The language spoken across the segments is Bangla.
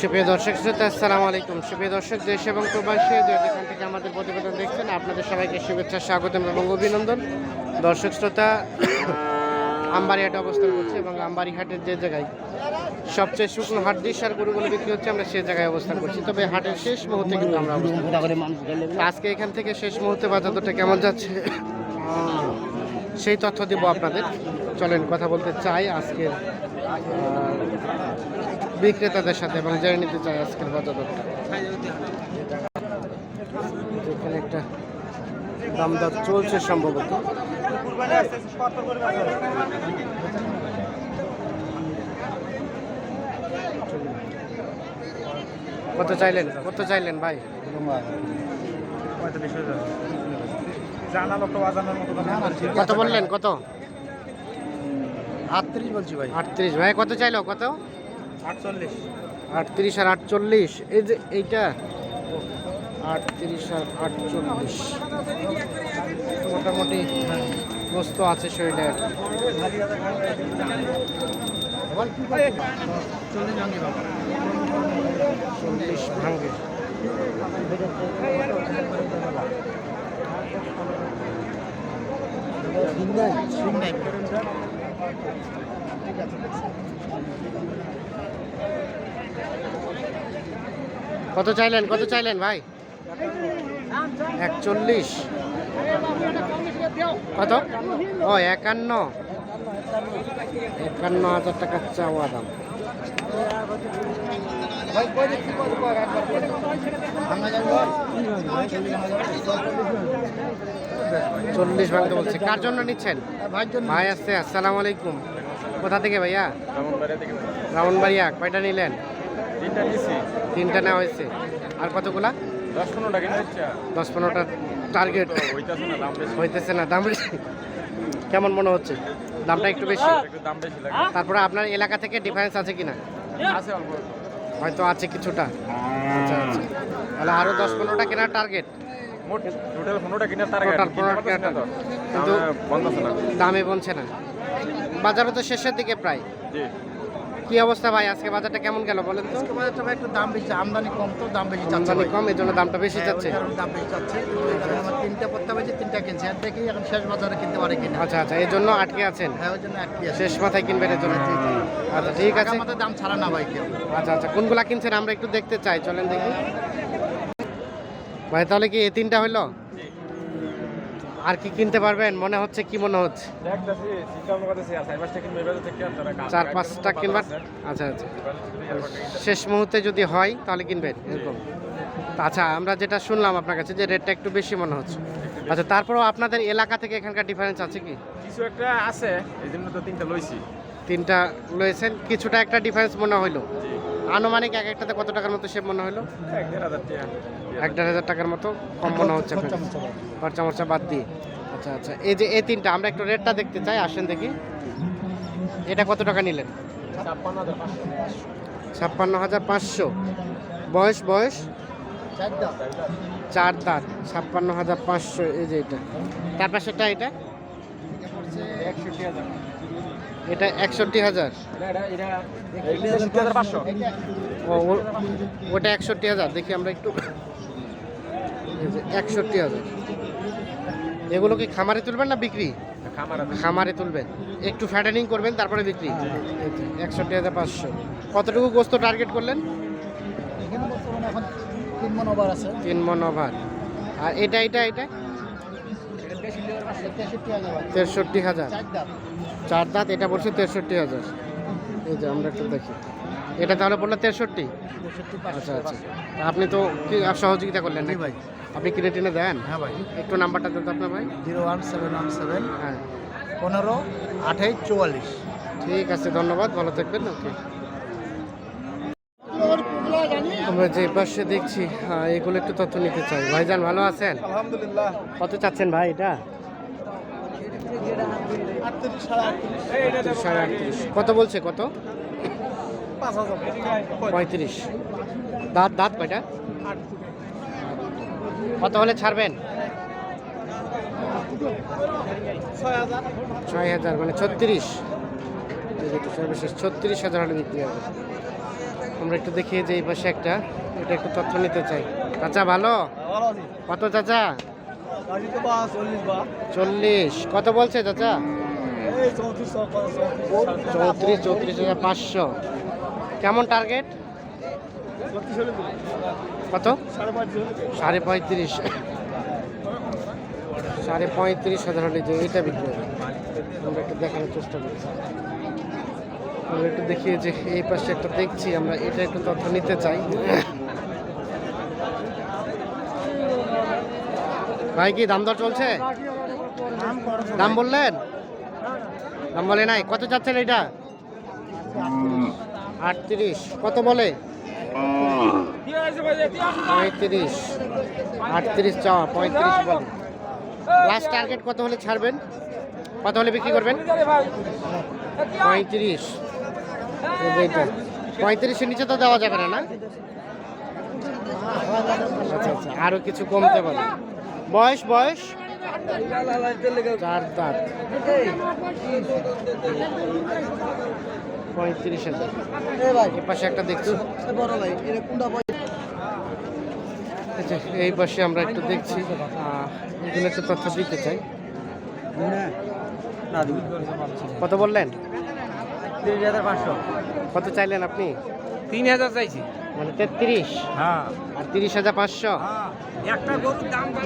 সুপ্রিয় দর্শক শ্রোতা আসসালামু আলাইকুম। সুপ্রিয় দর্শক দেশ এবং প্রবাসী যেখান থেকে আমাদের প্রতিবেদন দেখছেন আপনাদের সবাইকে শুভেচ্ছা স্বাগতম এবং অভিনন্দন। দর্শক শ্রোতা আমবাড়িহাটে অবস্থান করছে এবং আমবাড়িহাটের যে জায়গায় সবচেয়ে শুকনো হাট ডিশ আর গরুগুলো বিক্রি হচ্ছে আমরা সেই জায়গায় অবস্থান করছি। তবে হাটের শেষ মুহূর্তে কিন্তু আমরা আজকে এখান থেকে শেষ মুহূর্তে বাজার দরটা কেমন যাচ্ছে? সেই তথ্য দিব আপনাদের। চলেন কথা বলতে চাই আজকের আহ, বিক্রেতাদের সাথে এবং জেনে নিতে চাই আজকের বাজার দরটা। এখানে একটা দাম দর চলছে সম্ভবত। কত চাইলেন? কত চাইলেন ভাই? কত বললেন? কত? আটত্রিশ বলছি ভাই। আটত্রিশ ভাই। কত চাইলো? কত? আটচল্লিশ। আটত্রিশ আর আটচল্লিশ, এই যে এইটা? আটত্রিশ আর আটচল্লিশ। মোটামুটি গোস্ত আছে শরীরে আর কি। কত চাইলেন? কত চাইলেন ভাই? একচল্লিশ। কত? ও একান্ন। একান্ন হাজার টাকা চাওয়া দাম। চল্লিশ ভাঙতে বলছে। কার জন্য নিচ্ছেন? ভাই আসছে আসসালামু আলাইকুম। কোথা থেকে ভাইয়া? রাউন্ডবাড়িয়া কয়টা নিলেন? তিনটা নেওয়া হয়েছে। আর কতগুলা? দশ পনেরোটা টার্গেট ওইটাছে না দাম বেশি। হইতেছে না দাম কেমন মনে হচ্ছে? দামটা একটু বেশি। একটু দাম বেশি লাগে। তারপরে আপনার এলাকা থেকে ডিফারেন্স আছে কিনা? আছে অল্প। হয়তো আছে কিছুটা। আচ্ছা আচ্ছা। তাহলে আরও দশ পনেরোটা কেনার টার্গেট মোট টোটাল পনেরোটা কিনে তার Total 15 কিনার। কিন্তু বন্ধ আছে না। দামে বলছে না। বাজারও তো শেষের দিকে প্রায়। কি অবস্থা ভাই? আজকে বাজারটা কেমন গেল বলেন তো? আজকে বাজারটা ভাই একটু দাম বেশি আমদানি কম তো দাম বেশি যাচ্ছে আমদানি কম এই জন্য দামটা বেশি হ্যাঁ, যাচ্ছে দাম বেশি যাচ্ছে আমার তিনটা পত্তা পেয়েছে তিনটা কিনছে আর দেখি এখন শেষ বাজারে কিনতে পারে কিনা। আচ্ছা আচ্ছা এই জন্য আটকে আছেন? হ্যাঁ ওই জন্য আছে। শেষ মাথায় কিনবেন এর জন্য? আচ্ছা ঠিক আছে। আমাদের দাম ছাড়া না ভাই কেউ। আচ্ছা আচ্ছা কোনগুলা কিনছেন আমরা একটু দেখতে চাই চলেন দেখি। ভাই তাহলে কি এই তিনটা হইল? আর কি কিনতে পারবেন? মনে হচ্ছে কি মনে হচ্ছে? চার পাঁচটা কিনবার? আচ্ছা আচ্ছা। শেষ মুহূর্তে যদি হয় তাহলে কিনবেন এরকম। আচ্ছা আমরা যেটা শুনলাম আপনার কাছে যে রেটটা একটু বেশি মনে হচ্ছে। আচ্ছা তারপরেও আপনাদের এলাকা থেকে এখানকার ডিফারেন্স আছে কি? কিছু একটা আছে এই জন্য তো তিনটা লইছি। তিনটা লয়েছেন কিছুটা একটা ডিফারেন্স মনে হইল। আনুমানিক এক একটাতে কত টাকার মতো সে মনে হইল এক দেড় হাজার টাকার মতো কম মনে হচ্ছে খরচা মরচা বাদ দিয়ে। আচ্ছা আচ্ছা। এই যে এই তিনটা, আমরা একটু রেটটা দেখতে চাই, আসেন দেখি। এটা কত টাকা নিলেন? ছাপ্পান্ন হাজার পাঁচশো। বয়স বয়স? চার দাঁত। ছাপ্পান্ন হাজার পাঁচশো, এই যে এটা। তার পাশেরটা, এটা? একষট্টি হাজার এটা একষট্টি হাজার। ওটা একষট্টি হাজার। দেখি আমরা একটু। একষট্টি হাজার। এগুলো কি খামারে তুলবেন না বিক্রি? খামারে তুলবেন। একটু ফ্যাটেনিং করবেন তারপরে বিক্রি। একষট্টি হাজার পাঁচশো। কতটুকু গোস্ত টার্গেট করলেন? তিন মন ওভার। আর এটা এটা এটা? তেষট্টি হাজার। চার দাঁত এটা বলছে তেষট্টি হাজার। এই যে আমরা একটু দেখি। এটা তাহলে বলল তেষট্টি? আচ্ছা আচ্ছা। আপনি তো কি সহযোগিতা করলেন না ভাই। আপনি কিনে টিনে দেন? হ্যাঁ ভাই। একটু নাম্বারটা দেন তো আপনার ভাই। Zero one seven one seven হ্যাঁ। পনেরো আঠাইশ চুয়াল্লিশ। ঠিক আছে ধন্যবাদ। ভালো থাকবেন ওকে। আমরা যে পাশে দেখছি হ্যাঁ, এগুলো একটু তথ্য নিতে চাই। ভাইজান ভালো আছেন? আলহামদুলিল্লাহ। কত চাচ্ছেন ভাই এটা? সাড়ে আটত্রিশ। কত বলছে কত? পঁয়ত্রিশ। দাঁত দাঁত কয়টা? কত হলে ছাড়বেন? ছয় হাজার ছয় হাজার মানে ছত্রিশ সর্বশেষ ছত্রিশ হাজার হলে বিক্রি হবে। আমরা একটু দেখি যে এই পাশে একটা, এটা একটু তথ্য নিতে চাই। চাচা, ভালো? কত চাচা? চল্লিশ। কত বলছে চাচা? চৌত্রিশ চৌত্রিশ হাজার পাঁচশো। কেমন টার্গেট কত? সাড়ে পঁয়ত্রিশ। সাড়ে পঁয়ত্রিশ হাজার হলে যে এটা বিক্রি আমরা একটু দেখানোর চেষ্টা করছি। একটু দেখি যে এই পাশে একটা দেখছি, আমরা এটা একটু তথ্য নিতে চাই। ভাই কি, দাম দর চলছে? দাম বললেন? দাম বলে নাই। কত চাচ্ছেন এটা? আটত্রিশ। কত বলে? পঁয়ত্রিশ। আটত্রিশ চাওয়া পঁয়ত্রিশ বলে। লাস্ট টার্গেট কত হলে ছাড়বেন? কত হলে বিক্রি করবেন? পঁয়ত্রিশ। পঁয়ত্রিশের নিচে তো দেওয়া যাবে না না? আচ্ছা আচ্ছা আরও কিছু কমতে পারে। বয়স বয়স? চার দাঁত। পঁয়ত্রিশ হাজার এ পাশে একটা দেখছি। এই এই পাশে আমরা একটু দেখছি। এগুলো একটু তথ্য দিতে চাই। কত বললেন? কত চাইলেন আপনি? তিন হাজার চাইছি। মানে তেত্রিশ? হ্যাঁ। আর তিরিশ হাজার পাঁচশো? একটা গরুর দাম না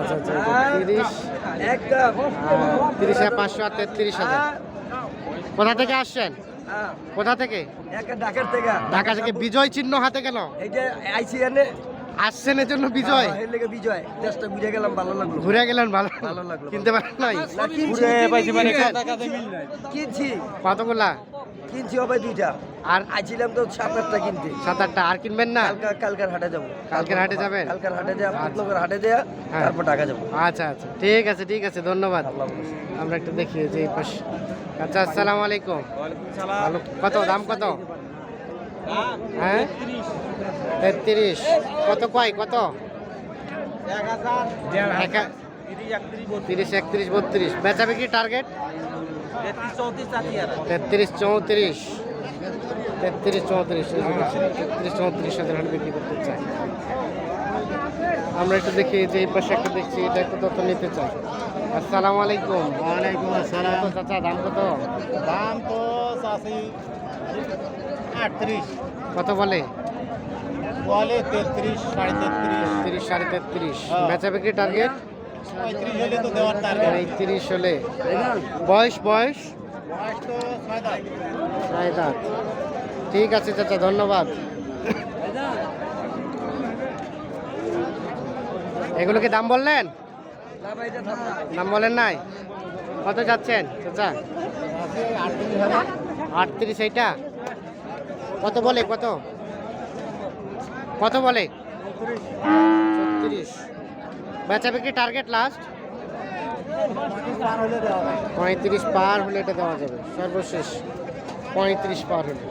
আচ্ছা আচ্ছা তিরিশ। তিরিশ হাজার পাঁচশো আর তেত্রিশ হাজার। কোথা থেকে আসছেন? কোথা থেকে? ঢাকা থেকে বিজয় চিহ্ন হাতে কেন এই যে আইসি আসছেন এর জন্য বিজয় এর লেগে বিজয়। দেশটা ঘুরে গেলাম ভালো লাগল। ঘুরে গেলেন ভালো ভালো লাগল। কিনতে পারেন নাই? ঘুরে পাইছি মানে? কিনছি। কতগুলা? কিনছি হবে দুইটা। আর তো সাত আটটা কিনতে। সাত আটটা। আর কিনবেন না? কালকার হাটে যাব। কালকের হাটে যাবেন? কালকার হাটে দেয়া পাতলকের হাটে দেয়া হ্যাঁ। তারপর ঢাকা যাব। আচ্ছা আচ্ছা। ঠিক আছে ঠিক আছে। ধন্যবাদ। আমরা একটু দেখি যে এই পাশে। আচ্ছা আসসালামু আলাইকুম। ভালো কত? দাম কত? হ্যাঁ? তেত্রিশ। কত কয় কত? তিরিশ একত্রিশ বত্রিশ। বেচা বিক্রি টার্গেট তেত্রিশ চৌত্রিশ। তেত্রিশ চৌত্রিশ। তেত্রিশ চৌত্রিশ হাজার বিক্রি করতে চাই আমরা একটু দেখি যে এই পাশে একটা দেখছি এটা একটু তথ্য নিতে চাই। আসসালামু আলাইকুম। ওয়ালাইকুম আসসালাম। চাচা দাম কত? দাম তো চাষি আটত্রিশ। কত বলে? বলে তেত্রিশ সাড়ে তেত্রিশ। তিরিশ সাড়ে তেত্রিশ। বেচা বিক্রি টার্গেট পঁয়ত্রিশ হলে বয়স বয়স? ছয় দাঁত। ঠিক আছে চাচা ধন্যবাদ। এগুলো কি দাম বললেন? দাম বলেন নাই? কত যাচ্ছেন চাচা? আটত্রিশ এইটা? কত বলে কত? কত বলে? ছত্রিশ। বেচা বিক্রি টার্গেট লাস্ট পঁয়ত্রিশ পার হলে এটা দেওয়া যাবে। সর্বশেষ পঁয়ত্রিশ পার হলে।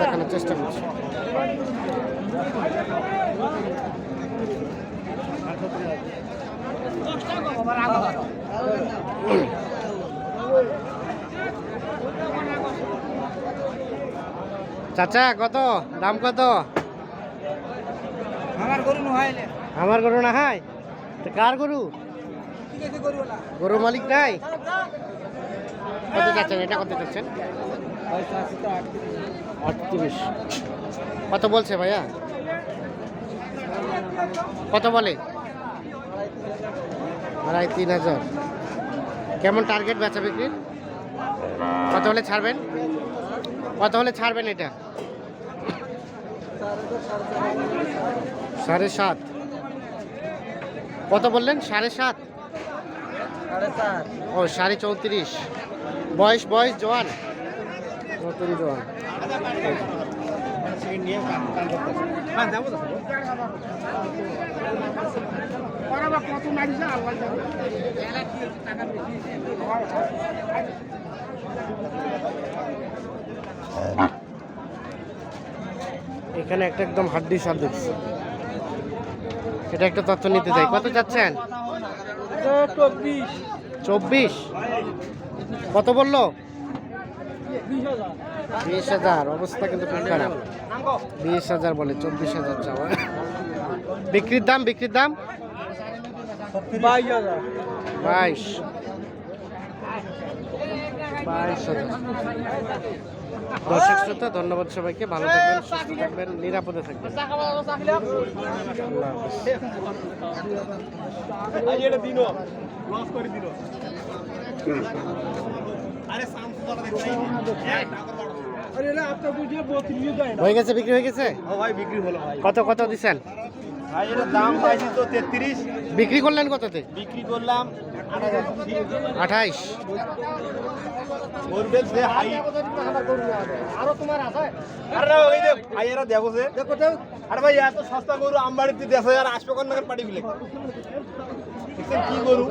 দেখানোর চেষ্টা করছি। চাচা, কত? দাম কত? আমার গরু নহাইলে আমার গরু না তো কার গরু? গরু মালিক নাই? কত চাচ্ছেন এটা কত চাচ্ছেন আটত্রিশ। কত বলছে ভাইয়া? কত বলে? আড়াই তিন হাজার। কেমন টার্গেট বেচা বিক্রির? কত হলে ছাড়বেন? কত হলে ছাড়বেন এটা? সাড়ে সাত। কত বললেন? সাড়ে সাত? ও সাড়ে চৌত্রিশ। বয়স বয়স জোয়ান? নতুন জোয়ান। এখানে একটা একদম হাড্ডি সার দেখছি এটা একটা তথ্য নিতে চাই। কত যাচ্ছেন চব্বিশ। কত বলল? বিশ হাজার। অবস্থা কিন্তু খুব খারাপ। বিশ হাজার বলে, চব্বিশ হাজার চাওয়া। বিক্রির দাম বিক্রির দাম? বাইশ। বাইশ দর্শক শ্রোতা ধন্যবাদ সবাইকে। ভালো থাকবেন সুস্থ থাকবেন নিরাপদে থাকবেন। হয়ে গেছে বিক্রি হয়ে গেছে? ভাই বিক্রি হলো ভাই। কত কত দিছেন ভাই দাম পাইছি তো তেত্রিশ। বিক্রি করলেন কততে? বিক্রি করলাম আঠাইশ। করবেন সে হাই। আরও তোমার আছে? আরে ওই যে ভাইয়েরা দেখো সে দেখো তো আরে ভাই এত সস্তা গরু আমবাড়িতে দেশ আর আসবে কোন পাটি গুলে কি গরু?